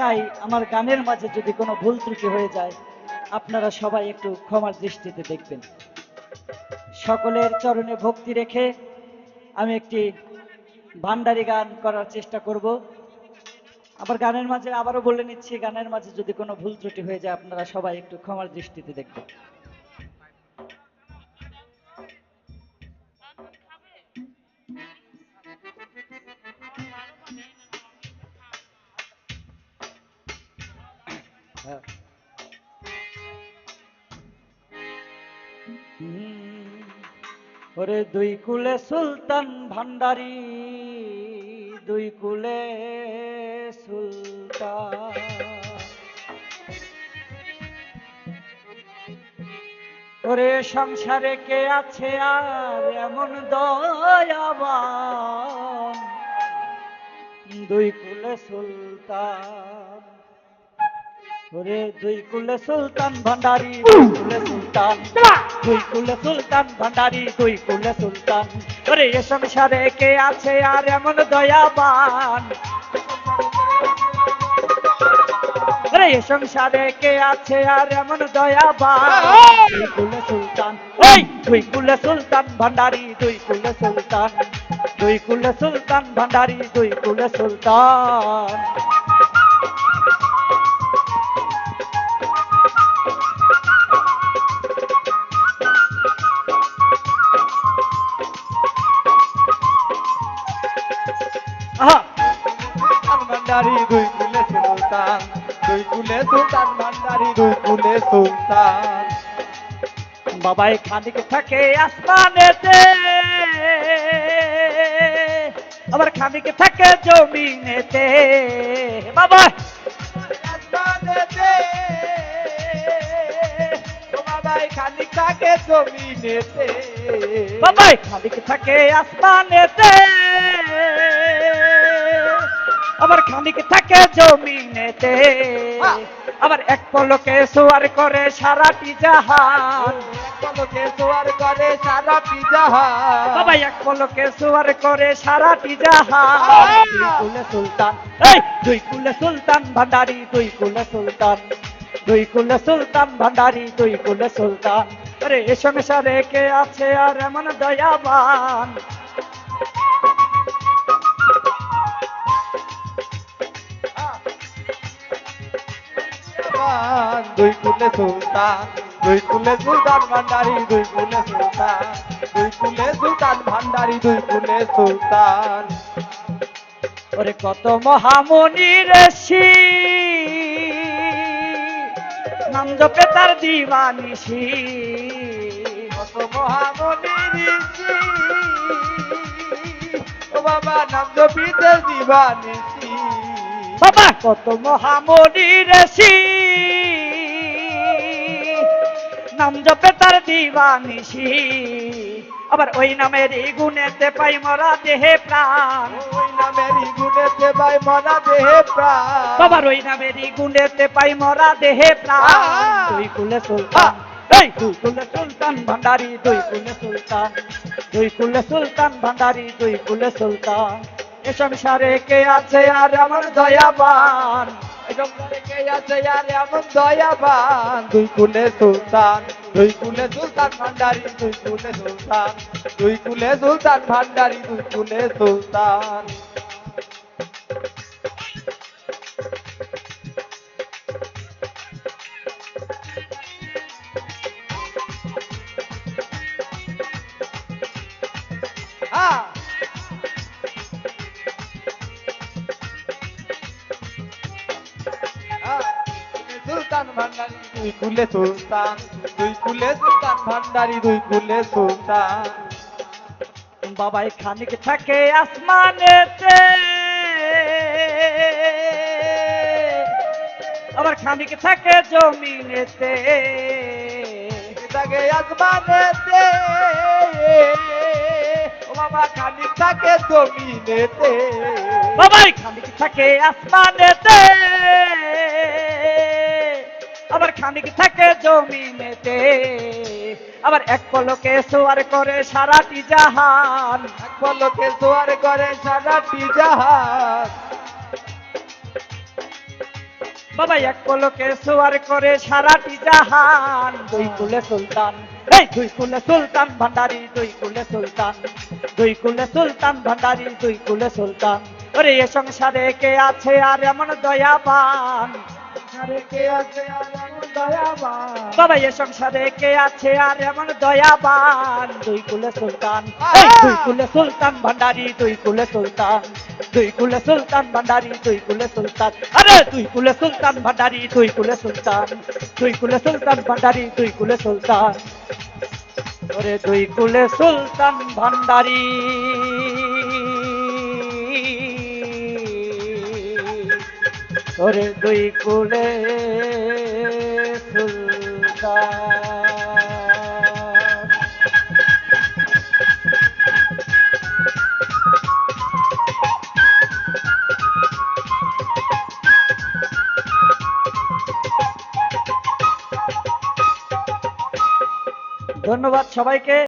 তাই আমার গানের মাঝে যদি কোনো ভুল ত্রুটি হয়ে যায়, আপনারা সবাই একটু ক্ষমার দৃষ্টিতে দেখবেন। সকলের চরণে ভক্তি রেখে আমি একটি ভান্ডারি গান করার চেষ্টা করব। আবার গানের মাঝে আবারও বলে নিচ্ছি, গানের মাঝে যদি কোনো ভুল ত্রুটি হয়ে যায়, আপনারা সবাই একটু ক্ষমার দৃষ্টিতে দেখবেন। ওরে দুই কুলে সুলতান ভান্ডারি, দুই কুলে সুলতান। ওরে সংসারে কে আছে আর এমন দয়াবান? দুই কুলে সুলতান। ওরে দুই কুলে সুলতান ভান্ডারি দুই কুলে সুলতান। দুই কুলে সুলতান ভান্ডারি দুই কুলে সুলতান। ওরে এ সংসারে কে আছে আর এমন দয়াবান? ওরে এ সংসারে কে আছে আর এমন দয়াবান? দুই কুলে সুলতান। ওই দুই কুলে সুলতান ভান্ডারি দুই কুলে সুলতান। দুই কুলে সুলতান ভান্ডারি দুই কুলে সুলতান। ভান্ডারি দুই কুলে সুলতান। দুই কুলে সুলতান ভান্ডারি দুই কুলে সুলতান। বাবাই খানিক থাকে আসমানেতে। আবার খানিক থাকে জমিনেতে। বাবা আসমানেতে। ভাই খালি থাকে জমিনেতে। বাবাই খানিক থাকে আসমানেতে। আবার খানিক থাকে জমিনেতে। আবার এক পলকে সোয়ার করে সারাটি জাহান পলকে সোয়ার করে সারা পিজাহান বাবা এক পলকে সোয়ার করে সারাটি জাহান দুই কুলে সুলতান। এই দুই কুলে সুলতান ভান্ডারি দুই কুলে সুলতান। দুই কুলে সুলতান ভান্ডারি দুই কুলে সুলতান। আরে এ সংসারে কে আছে আর এমন দয়াবান? সুলতান দুই কুলে সুলতান ভান্ডারি দুই কুলে সুলতান দুই কুলে সুলতান ভান্ডারি দুই কুলে সুলতান। ওরে কত মহামণি ঋষি নাম জপে তার দিবানিসি কত মহামণি ঋষি ও বাবা নাম জপিতে দিবানিসি বাবা! কত মহামণি ঋষি নাম জপে তার দিবানিসি আবার ওই নামের গুণেতে পাই মরা দেহে প্রাণ। ওই নামেরই গুণেতে ভাই মরা দেহে প্রাণ। বাবার ওই নামের গুণেতে পাই মরা দেহে প্রাণ! দুই কুলে সুলতান এই! দুই কুলে সুলতান ভান্ডারি দুই কুলে সুলতান দুই কুলে সুলতান ভান্ডারি দুই কুলে সুলতান। এ সংসারে কে আছে আর আমার দয়াবান? এই সংসারে কে আছে আর এমন দয়াবান দুই কুলে সুলতান, দুই কুলে সুলতান ভান্ডারি দুই কুলে সুলতান, দুই কুলে সুলতান দুই কুলে সুলতান। সুলতান ভান্ডারি দুই কুলে সুলতান দুই কুলে সুলতান ভান্ডারি দুই কুলে সুলতান। বাবাই খানিক থাকে আসমানেতে। আবার খানিক থাকে জমিনেতে। থাকে আসমানেতে। ও বাবা খানিক থাকে জমিনেতে। বাবাই খানিক থাকে আসমানেতে। আবার খানিক থাকে জমিনেতে। আবার এক পলকে সোয়ার করে সারাটি জাহান। এক পলকে জোয়ার করে সারাটি জাহাজ বাবা, এক পলকে সোয়ার করে সারাটি জাহান। দুই কুলে সুলতান, এই দুই কুলে সুলতান ভান্ডারি দুই কুলে সুলতান দুই কুলে সুলতান ভান্ডারি দুই কুলে সুলতান। ওরে এ সংসারে কে আছে আর এমন দয়াবান? বাবা এ সংসারে কে আছে আর এমন দয়াবান দুই কুলে সুলতান দুই কুলে সুলতান ভান্ডারি দুই কুলে সুলতান দুই কুলে সুলতান ভান্ডারি দুই কুলে সুলতান আরে দুই কুলে সুলতান ভান্ডারি দুই কুলে সুলতান দুই কুলে সুলতান ভান্ডারি দুই কুলে সুলতান ওরে দুই কুলে সুলতান ভান্ডারি ওরে দুই কুলে ধন্যবাদ সবাইকে।